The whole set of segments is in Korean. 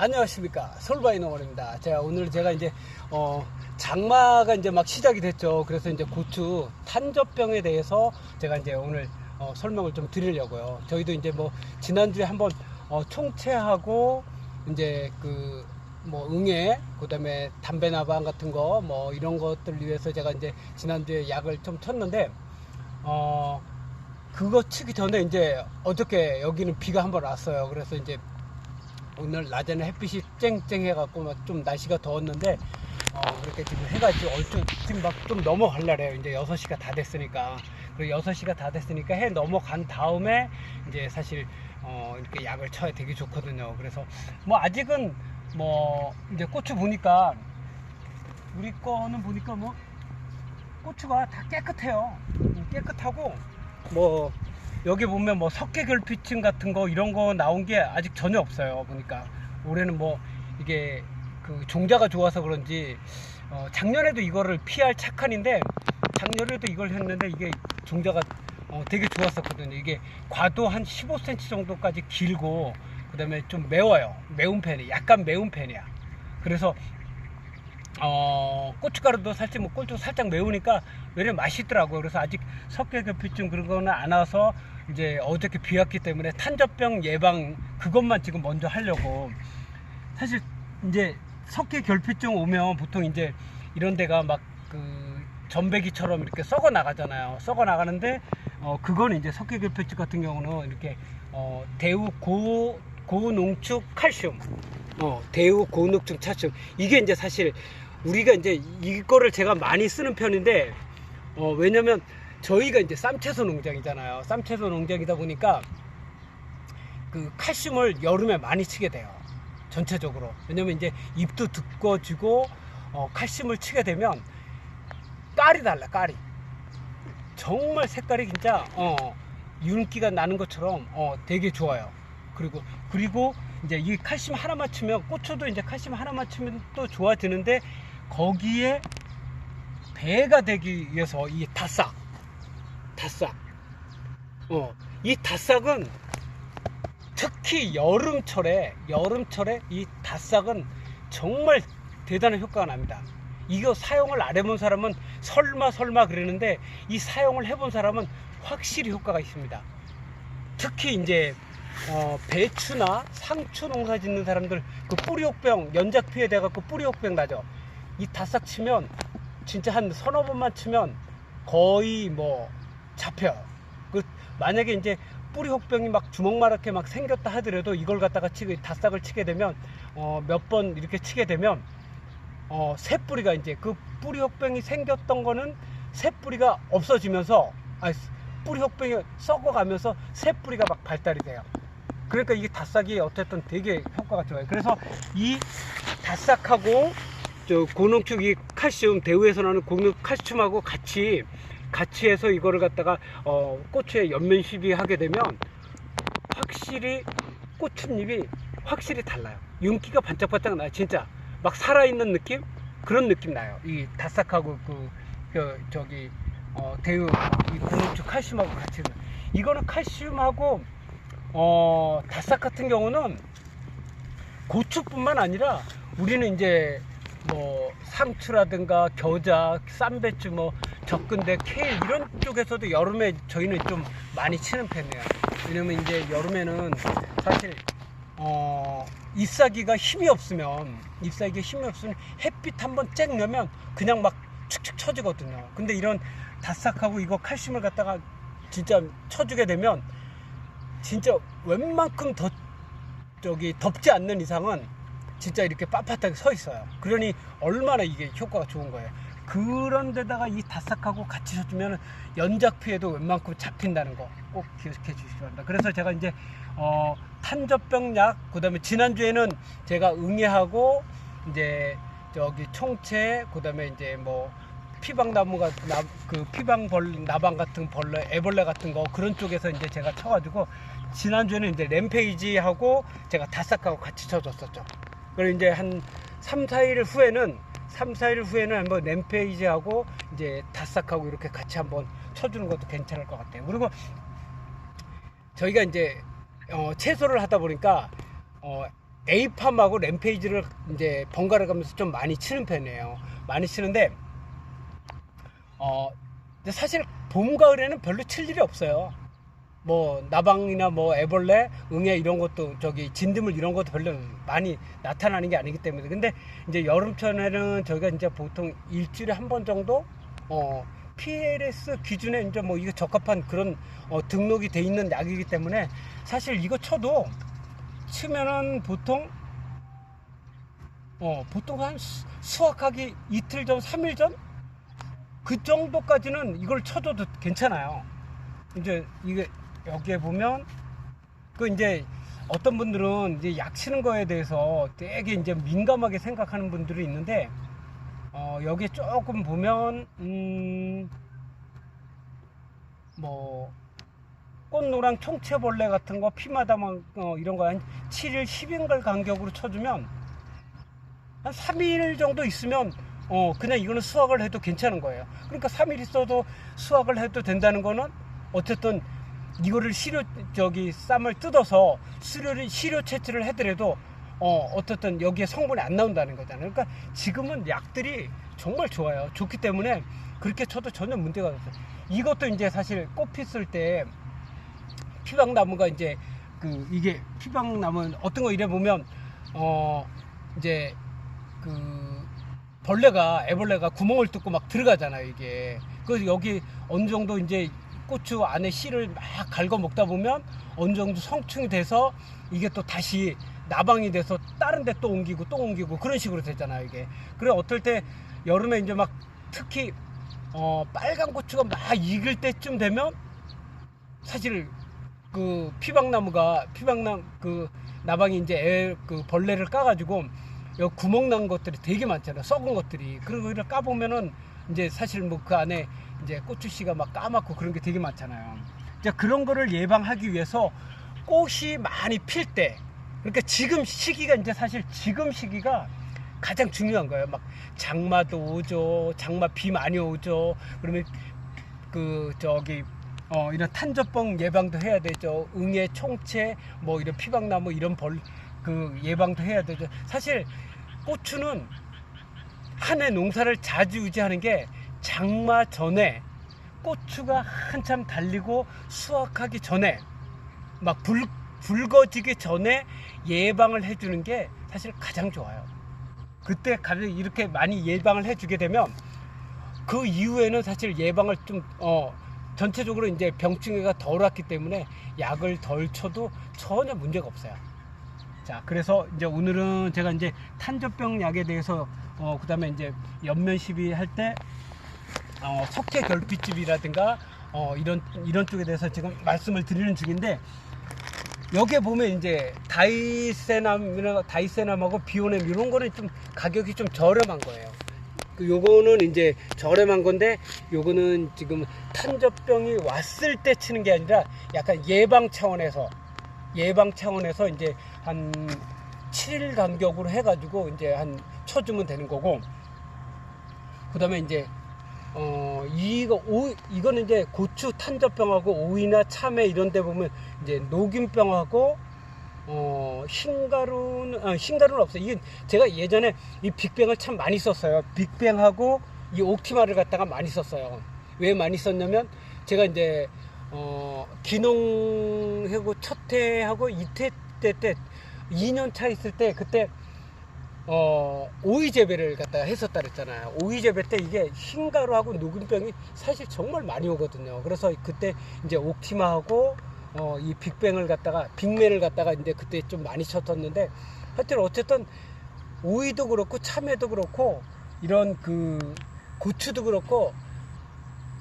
안녕하십니까 솔바이 농원입니다. 제가 오늘 제가 이제 어 장마가 이제 막 시작이 됐죠. 그래서 이제 고추 탄저병에 대해서 제가 이제 오늘 어, 설명을 좀 드리려고요. 저희도 이제 뭐 지난주에 한번 어, 총채하고 이제 그 뭐 응애 그다음에 담배 나방 같은 거 뭐 이런 것들 위해서 제가 이제 지난주에 약을 좀 쳤는데 어 그거 치기 전에 이제 어저께 여기는 비가 한번 왔어요. 그래서 이제 오늘 낮에는 햇빛이 쨍쨍해갖고 막 좀 날씨가 더웠는데 어 그렇게 지금 해가 지금 얼추 지금 막 좀 넘어갈라래요. 이제 6시가 다 됐으니까 그리고 6시가 다 됐으니까 해 넘어간 다음에 이제 사실 어 이렇게 약을 쳐야 되게 좋거든요. 그래서 뭐 아직은 뭐 이제 고추 보니까 우리 거는 보니까 뭐 고추가 다 깨끗해요. 음, 깨끗하고 뭐 여기 보면 뭐 석회 결핍증 같은 거 이런 거 나온 게 아직 전혀 없어요. 보니까 올해는 뭐 이게 그 종자가 좋아서 그런지 어 작년에도 이거를 피할 착한인데 작년에도 이걸 했는데 이게 종자가 어 되게 좋았었거든요. 이게 과도 한 15cm 정도까지 길고 그다음에 좀 매워요. 매운 편이 약간 매운 편이야. 그래서 어, 고춧가루도 살짝 뭐 고추 살짝 매우니까 왜냐면 맛있더라고요. 그래서 아직 석회결핍증 그런 거는 안 와서 이제 어저께 비 왔기 때문에 탄저병 예방 그것만 지금 먼저 하려고 사실 이제 석회 결핍증 오면 보통 이제 이런 데가 막 그 전배기처럼 이렇게 썩어 나가잖아요. 썩어 나가는데 어 그거는 이제 석회 결핍증 같은 경우는 이렇게 어 대우 고 고농축 칼슘 어, 대우 고농축 차춤 이게 이제 사실 우리가 이제 이거를 제가 많이 쓰는 편인데 어, 왜냐면 저희가 이제 쌈채소 농장이잖아요. 쌈채소 농장이다 보니까 그 칼슘을 여름에 많이 치게 돼요. 전체적으로. 왜냐면 이제 잎도 두꺼워지고 어, 칼슘을 치게 되면 깔이 달라, 깔이. 정말 색깔이 진짜 어, 윤기가 나는 것처럼 어, 되게 좋아요. 그리고 그리고 이제 이 칼슘 하나 맞추면 고추도 이제 칼슘 하나 맞추면 또 좋아지는데 거기에 배가 되기 위해서 이 다싹 다싹 어 이 다싹은 특히 여름철에 여름철에 이 다싹은 정말 대단한 효과가 납니다. 이거 사용을 안 해본 사람은 설마 설마 그러는데 이 사용을 해본 사람은 확실히 효과가 있습니다. 특히 이제 어, 배추나 상추 농사 짓는 사람들 그 뿌리옥병 연작 피해 돼 갖고 뿌리옥병 나죠. 이 다싹 치면 진짜 한 서너 번만 치면 거의 뭐 잡혀요. 그 만약에 이제 뿌리 혹병이 막 주먹만하게 막 생겼다 하더라도 이걸 갖다가 치고 다싹을 치게 되면 어, 몇 번 이렇게 치게 되면 어, 새 뿌리가 이제 그 뿌리 혹병이 생겼던 거는 새 뿌리가 없어지면서 아 뿌리 혹병이 썩어가면서 새 뿌리가 막 발달이 돼요. 그러니까 이게 다싹이 어쨌든 되게 효과가 좋아요. 그래서 이 다싹하고 저 고농축 이 칼슘 대우에서 나는 고농 칼슘하고 같이 같이 해서 이거를 갖다가 어, 고추에 연면 시비 하게 되면 확실히 고추잎이 확실히 달라요. 윤기가 반짝반짝 나요. 진짜 막 살아있는 느낌 그런 느낌 나요. 이 다싹하고 그, 그 저기 어, 대우 이 고농축 칼슘하고 같이 이거는 칼슘하고 어, 다싹 같은 경우는 고추뿐만 아니라 우리는 이제 뭐 상추라든가 겨자, 쌈배추, 뭐 적근대, 케일 이런 쪽에서도 여름에 저희는 좀 많이 치는 편이에요. 왜냐면 이제 여름에는 사실 어 잎사귀가 힘이 없으면 잎사귀가 힘이 없으면 햇빛 한번 쨍 넣으면 그냥 막 축축 처지거든요. 근데 이런 다싹하고 이거 칼슘을 갖다가 진짜 쳐주게 되면 진짜 웬만큼 더 저기 덥지 않는 이상은 진짜 이렇게 빳빳하게 서 있어요. 그러니 얼마나 이게 효과가 좋은 거예요. 그런 데다가 이 다싹하고 같이 쳐주면 연작 피해도 웬만큼 잡힌다는 거 꼭 기억해 주시기 바랍니다. 그래서 제가 이제 어, 탄저병 약, 그 다음에 지난주에는 제가 응애하고 이제 저기 총채, 그 다음에 이제 뭐 피방나무가 나, 그 피방벌 나방 같은 벌레, 애벌레 같은 거 그런 쪽에서 이제 제가 쳐가지고 지난주에는 이제 램페이지하고 제가 다싹하고 같이 쳐줬었죠. 그리고 이제 한 3, 4일 후에는 3, 4일 후에는 한번 램페이지하고 이제 다싹하고 이렇게 같이 한번 쳐주는 것도 괜찮을 것 같아요. 그리고 저희가 이제 어, 채소를 하다 보니까 어, 에이팜하고 램페이지를 이제 번갈아 가면서 좀 많이 치는 편이에요. 많이 치는데 어 사실 봄 가을에는 별로 칠 일이 없어요. 뭐 나방이나 뭐 애벌레, 응애 이런 것도 저기 진드물 이런 것도 별로 많이 나타나는 게 아니기 때문에 근데 이제 여름철에는 저희가 이제 보통 일주일에 한 번 정도 어 PLS 기준에 이제 뭐 이게 적합한 그런 어, 등록이 돼 있는 약이기 때문에 사실 이거 쳐도 치면은 보통 어 보통 한 수- 수확하기 이틀 전, 3일 전 그 정도까지는 이걸 쳐줘도 괜찮아요. 이제 이게 여기에 보면 그 이제 어떤 분들은 이제 약 치는 거에 대해서 되게 이제 민감하게 생각하는 분들이 있는데 어 여기에 조금 보면 음 뭐 꽃노랑 총채벌레 같은 거 피마다 막 어, 이런 거 한 7일 10인걸 간격으로 쳐주면 한 3일 정도 있으면 어 그냥 이거는 수확을 해도 괜찮은 거예요. 그러니까 3일 있어도 수확을 해도 된다는 거는 어쨌든 이거를 시료 저기 쌈을 뜯어서 시료를 시료 채취를 해더라도 어 어쨌든 여기에 성분이 안 나온다는 거잖아요. 그러니까 지금은 약들이 정말 좋아요. 좋기 때문에 그렇게 쳐도 전혀 문제가 없어요. 이것도 이제 사실 꽃 피을 때 피방나무가 이제 그 이게 피방나무 어떤 거 이래 보면 어 이제 그 벌레가 애벌레가 구멍을 뚫고 막 들어가잖아요 이게 그 여기 어느 정도 이제 고추 안에 씨를 막 갉아 먹다 보면 어느 정도 성충이 돼서 이게 또 다시 나방이 돼서 다른 데 또 옮기고 또 옮기고 그런 식으로 되잖아요 이게 그래 어떨 때 여름에 이제 막 특히 어 빨간 고추가 막 익을 때쯤 되면 사실 그 피박나무가 피박나 그 나방이 이제 애, 그 벌레를 까가지고 구멍 난 것들이 되게 많잖아요. 썩은 것들이. 그런 거를 까보면은 이제 사실 뭐 그 안에 이제 고추씨가 막 까맣고 그런 게 되게 많잖아요. 이제 그런 거를 예방하기 위해서 꽃이 많이 필 때, 그러니까 지금 시기가 이제 사실 지금 시기가 가장 중요한 거예요. 막 장마도 오죠. 장마 비 많이 오죠. 그러면 그 저기 어 이런 탄저병 예방도 해야 되죠. 응애, 총채, 뭐 이런 피박나무 이런 벌 그 예방도 해야 되죠. 사실 고추는 한 해 농사를 자주유지하는 게 장마 전에 고추가 한참 달리고 수확하기 전에 막 불, 붉어지기 전에 예방을 해주는 게 사실 가장 좋아요. 그때 가장 이렇게 많이 예방을 해주게 되면 그 이후에는 사실 예방을 좀, 어, 전체적으로 이제 병충해가 덜 왔기 때문에 약을 덜 쳐도 전혀 문제가 없어요. 자, 그래서 이제 오늘은 제가 이제 탄저병 약에 대해서, 어, 그 다음에 이제 연면 시비 할 때, 어, 석회 결핍집이라든가, 어, 이런, 이런 쪽에 대해서 지금 말씀을 드리는 중인데, 여기에 보면 이제 다이세남이나 다이세남하고 비오넴 이런 거는 좀 가격이 좀 저렴한 거예요. 그 요거는 이제 저렴한 건데 요거는 지금 탄저병이 왔을 때 치는 게 아니라 약간 예방 차원에서 예방 차원에서 이제 한 7일 간격으로 해가지고 이제 한 쳐주면 되는 거고 그 다음에 이제 어 이거 오 이거는 이제 고추 탄저병하고 오이나 참외 이런 데 보면 이제 녹균병하고 어 흰가루는 아, 흰가루는 없어요. 이게 제가 예전에 이 빅뱅을 참 많이 썼어요. 빅뱅하고 이 옥티마를 갖다가 많이 썼어요. 왜 많이 썼냐면 제가 이제 어 기농하고 첫 해하고 이태 때때 2년 차 있을 때 그때 어 오이 재배를 갖다가 했었다 그랬잖아요. 오이 재배 때 이게 흰가루하고 녹균병이 사실 정말 많이 오거든요. 그래서 그때 이제 옥티마하고 어 이 빅뱅을 갖다가 빅맨을 갖다가 이제 그때 좀 많이 쳤었는데 하여튼 어쨌든 오이도 그렇고 참외도 그렇고 이런 그 고추도 그렇고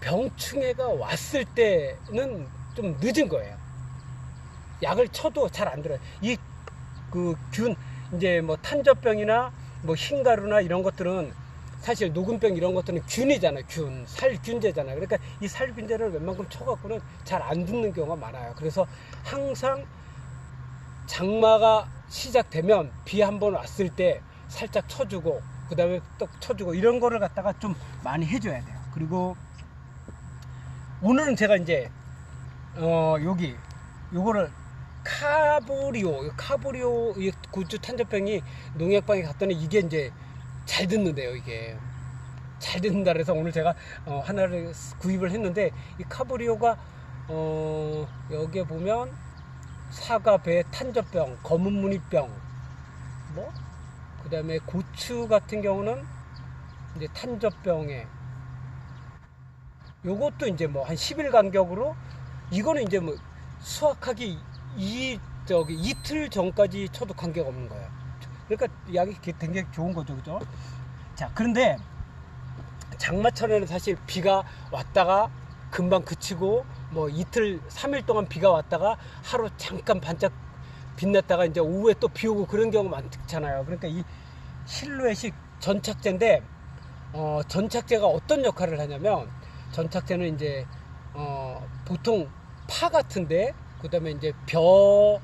병충해가 왔을 때는 좀 늦은 거예요. 약을 쳐도 잘 안 들어요. 이 그 균 이제 뭐 탄저병이나 뭐 흰가루나 이런 것들은 사실 녹음병 이런 것들은 균이잖아요. 균, 살균제잖아요. 그러니까 이 살균제를 웬만큼 쳐갖고는 잘안 죽는 경우가 많아요. 그래서 항상 장마가 시작되면 비 한 번 왔을 때 살짝 쳐주고 그 다음에 또 쳐주고 이런 거를 갖다가 좀 많이 해줘야 돼요. 그리고 오늘은 제가 이제 어 여기 요거를 카보리오, 카보리오 이 고추 탄저병이 농약방에 갔더니 이게 이제 잘 듣는데요, 이게. 잘 듣는다 그래서 오늘 제가 어, 하나를 구입을 했는데 이 카보리오가 어, 여기에 보면 사과, 배, 탄저병, 검은 무늬병, 뭐? 그다음에 고추 같은 경우는 이제 탄저병에. 요것도 이제 뭐 한 10일 간격으로 이거는 이제 뭐 수확하기 이 저기 이틀 전까지 쳐도 관계가 없는 거예요. 그러니까 약이 굉장히 좋은 거죠, 그죠? 자, 그런데 장마철에는 사실 비가 왔다가 금방 그치고 뭐 이틀, 3일 동안 비가 왔다가 하루 잠깐 반짝 빛났다가 이제 오후에 또 비 오고 그런 경우 많잖아요. 그러니까 이 실루엣이 전착제인데 어, 전착제가 어떤 역할을 하냐면 전착제는 이제 어, 보통 파 같은데 그다음에 이제 벼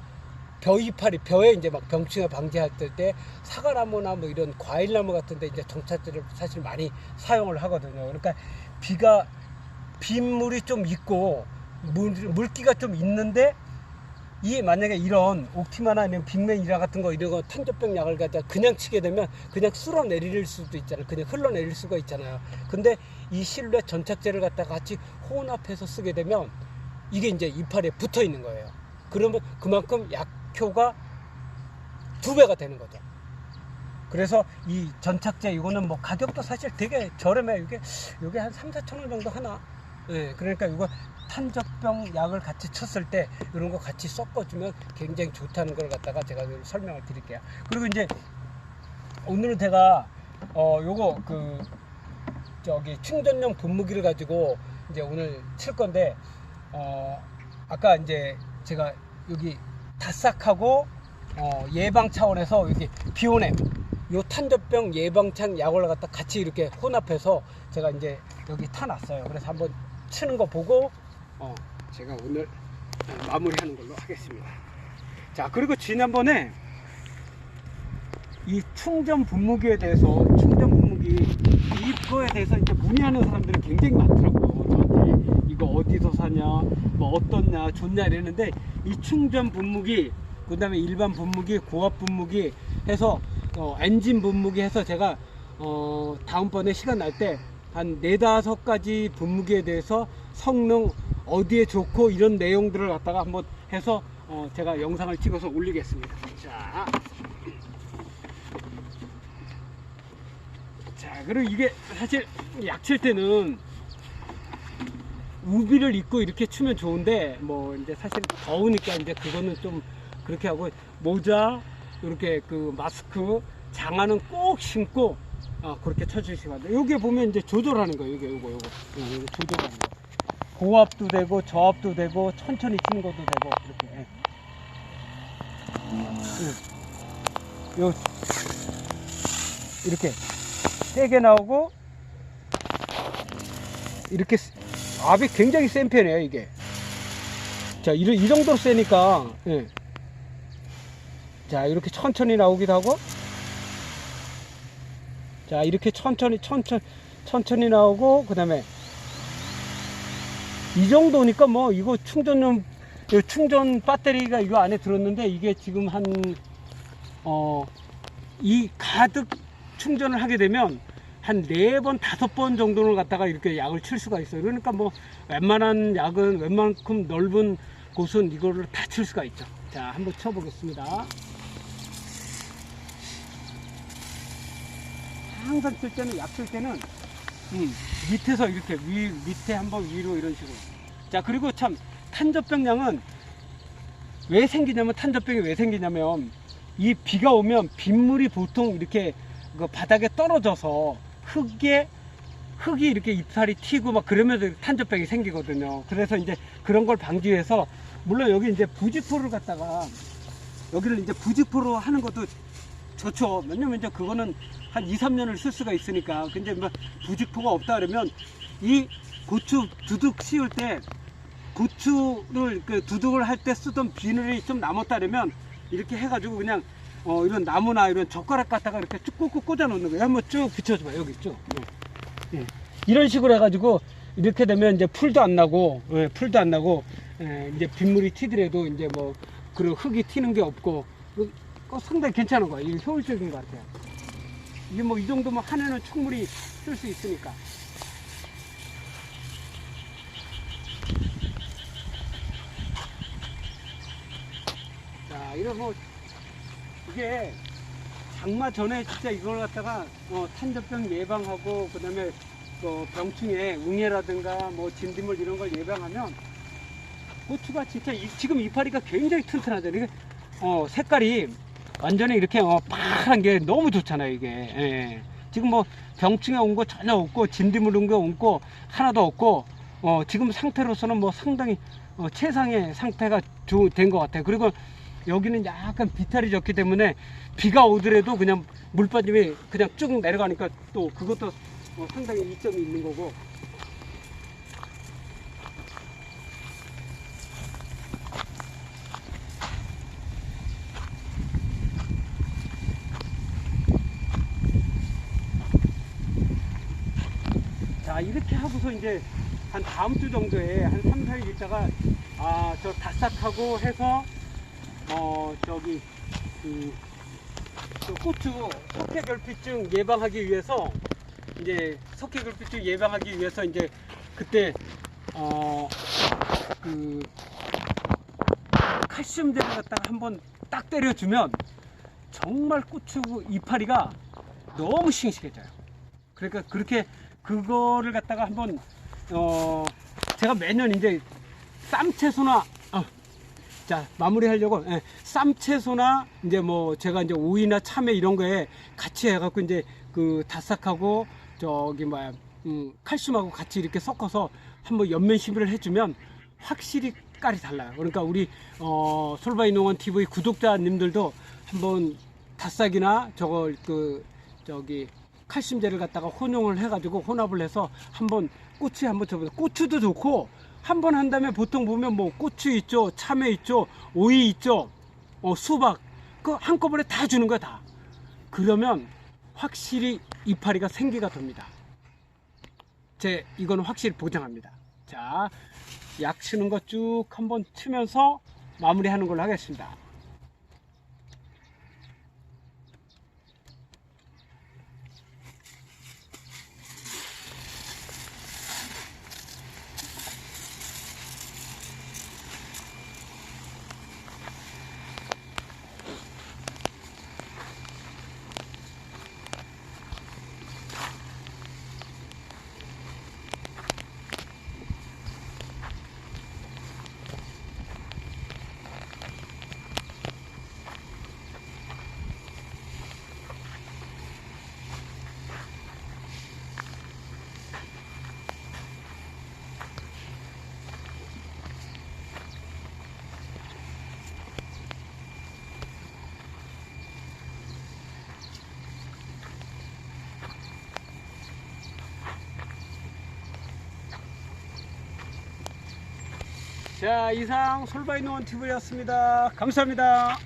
벼이파리 벼에 이제 막 병충해 방지할 때 사과나무나 뭐 이런 과일나무 같은데 이제 정착제를 사실 많이 사용을 하거든요. 그러니까 비가 빗물이 좀 있고 물, 물기가 좀 있는데 이 만약에 이런 옥티마나 아니면 빅맨이라 같은 거 이런 거 탄저병 약을 갖다 그냥 치게 되면 그냥 쓸어 내릴 수도 있잖아요. 그냥 흘러내릴 수가 있잖아요. 근데 이 실루엣 전착제를 갖다가 같이 혼합해서 쓰게 되면 이게 이제 이파리에 붙어 있는 거예요. 그러면 그만큼 약효가 두 배가 되는 거죠. 그래서 이 전착제 이거는 뭐 가격도 사실 되게 저렴해요. 이게 이게 한 3, 4천 원 정도 하나. 예, 그러니까 이거 탄저병 약을 같이 쳤을 때 이런 거 같이 섞어주면 굉장히 좋다는 걸 갖다가 제가 좀 설명을 드릴게요. 그리고 이제 오늘은 제가 어 요거 그 저기 충전용 분무기를 가지고 이제 오늘 칠 건데 어 아까 이제 제가 여기 다싹하고 어 예방 차원에서 여기 비오넴 요 탄저병 예방찬 약을 갖다 같이 이렇게 혼합해서 제가 이제 여기 타놨어요. 그래서 한번 치는 거 보고 어 제가 오늘 마무리하는 걸로 하겠습니다. 자 그리고 지난번에 이 충전 분무기에 대해서 충전 분무기 이거에 대해서 이제 문의하는 사람들이 굉장히 많더라고요. 어디서 사냐, 뭐 어떻냐, 좋냐 이랬는데 이 충전 분무기, 그 다음에 일반 분무기, 고압 분무기 해서 어, 엔진 분무기 해서 제가 어, 다음번에 시간 날 때 한 네다섯 가지 분무기에 대해서 성능 어디에 좋고 이런 내용들을 갖다가 한번 해서 어, 제가 영상을 찍어서 올리겠습니다. 자. 자, 그리고 이게 사실 약칠 때는 우비를 입고 이렇게 추면 좋은데 뭐 이제 사실 더우니까 이제 그거는 좀 그렇게 하고 모자 이렇게 그 마스크 장화는 꼭 신고 어, 그렇게 쳐주시면 돼요. 여기 보면 이제 조절하는 거예요. 이게 요거 요거 요거, 조절하는 거. 고압도 되고 저압도 되고 천천히 치는 것도 되고 이렇게. 예. 예. 요 이렇게 세게 나오고 이렇게 쓰- 압이 굉장히 센 편이에요 이게 자 이, 이 정도로 세니까 예. 자 이렇게 천천히 나오기도 하고 자 이렇게 천천히 천천히 천천히 나오고 그 다음에 이 정도니까 뭐 이거 충전용 이 충전 배터리가 이거 안에 들었는데 이게 지금 한 어, 이 가득 충전을 하게 되면 한 네 번, 다섯 번 정도를 갖다가 이렇게 약을 칠 수가 있어요. 그러니까 뭐 웬만한 약은 웬만큼 넓은 곳은 이거를 다 칠 수가 있죠. 자, 한번 쳐보겠습니다. 항상 칠 때는, 약 칠 때는, 음, 밑에서 이렇게 위, 밑에 한번 위로 이런 식으로. 자, 그리고 참, 탄저병량은 왜 생기냐면, 탄저병이 왜 생기냐면, 이 비가 오면 빗물이 보통 이렇게 그 바닥에 떨어져서 흙에 흙이 이렇게 잎살이 튀고 막 그러면서 탄저병이 생기거든요. 그래서 이제 그런 걸 방지해서 물론 여기 이제 부직포를 갖다가 여기를 이제 부직포로 하는 것도 좋죠. 왜냐면 이제 그거는 한 2, 3년을 쓸 수가 있으니까. 근데 뭐 부직포가 없다 그러면 이 고추 두둑 씌울 때 고추를 그 두둑을 할 때 쓰던 비늘이 좀 남았다 그러면 이렇게 해가지고 그냥 어 이런 나무나 이런 젓가락 갖다가 이렇게 쭉 꾹꾹 꽂아 놓는 거예요. 한번 쭉 비춰줘봐 여기 쭉. 예. 예. 이런 식으로 해가지고 이렇게 되면 이제 풀도 안 나고 예, 풀도 안 나고 예, 이제 빗물이 튀더라도 이제 뭐 그리고 흙이 튀는 게 없고 그- 그거 상당히 괜찮은 거예요. 이게 효율적인 것 같아요. 이게 뭐 이 정도면 한 해는 충분히 쓸 수 있으니까. 자, 이런 뭐 이게 장마 전에 진짜 이걸 갖다가 어, 탄저병 예방하고 그다음에 그 병충해 웅해라든가 뭐 진딧물 이런 걸 예방하면 고추가 진짜 이- 지금 이파리가 굉장히 튼튼하죠. 이게 어, 색깔이 완전히 이렇게 어, 파란 게 너무 좋잖아요. 이게 예. 지금 뭐 병충해 온 거 전혀 없고 진딧물 온 거 없고 하나도 없고 어, 지금 상태로서는 뭐 상당히 어, 최상의 상태가 된 것 같아요. 그리고 여기는 약간 비탈이 졌기 때문에 비가 오더라도 그냥 물빠짐이 그냥 쭉 내려가니까 또 그것도 어, 상당히 이점이 있는 거고. 자 이렇게 하고서 이제 한 다음 주 정도에 한 3, 4일 있다가 아 저 다싹하고 해서 어 저기 그, 저 고추 석회결핍증 예방하기 위해서 이제 석회결핍증 예방하기 위해서 이제 그때 어 그 칼슘제를 갖다가 한번 딱 때려주면 정말 고추 이파리가 너무 싱싱해져요. 그러니까 그렇게 그거를 갖다가 한번 어 제가 매년 이제 쌈채소나 어, 자 마무리하려고 예, 쌈채소나 이제 뭐 제가 이제 오이나 참외 이런 거에 같이 해갖고 이제 그 다싹하고 저기 뭐야 음, 칼슘하고 같이 이렇게 섞어서 한번 연면 시비를 해주면 확실히 깔이 달라요. 그러니까 우리 어, 솔바이 농원 TV 구독자님들도 한번 다싹이나 저걸 그 저기 칼슘제를 갖다가 혼용을 해가지고 혼합을 해서 한번 꼬치 한번 줘보세요. 고추도 좋고 한 번 한 다음에 보통 보면 뭐 고추 있죠, 참외 있죠, 오이 있죠, 어, 수박 그 한꺼번에 다 주는 거야 다. 그러면 확실히 이파리가 생기가 돕니다. 제 이건 확실히 보장합니다. 자, 약 치는 거 쭉 한번 치면서 마무리하는 걸로 하겠습니다. 자, 이상 솔바이노원 TV였습니다. 감사합니다.